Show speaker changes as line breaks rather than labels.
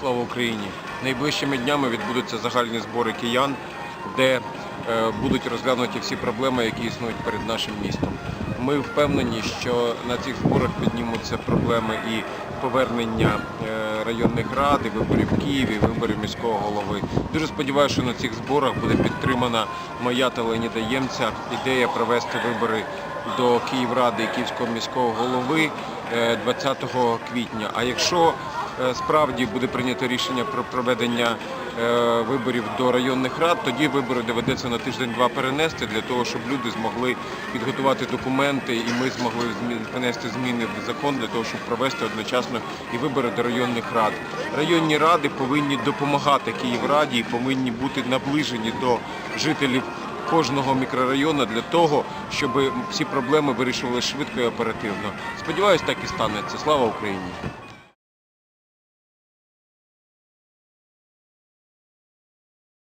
Слава Україні! Найближчими днями відбудуться загальні збори киян, де е, будуть розглянуті всі проблеми, які існують перед нашим містом. Ми впевнені, що на цих зборах піднімуться проблеми і повернення е, районних рад, і виборів Києві, виборів міського голови. Дуже сподіваюся, що на цих зборах буде підтримана моя та Леоніда Ємця ідея провести вибори до Київради і Київського міського голови е, 20 квітня. А якщо е, справді буде прийнято рішення про проведення е, виборів до районних рад, тоді вибори доведеться на тиждень-два перенести для того, щоб люди змогли підготувати документи і ми змогли внести зміни в закон для того, щоб провести одночасно і вибори до районних рад. Районні ради повинні допомагати Київраді і повинні бути наближені до жителів кожного мікрорайону для того, щоб всі проблеми вирішували швидко і оперативно. Сподіваюсь, так і станеться. Слава Україні!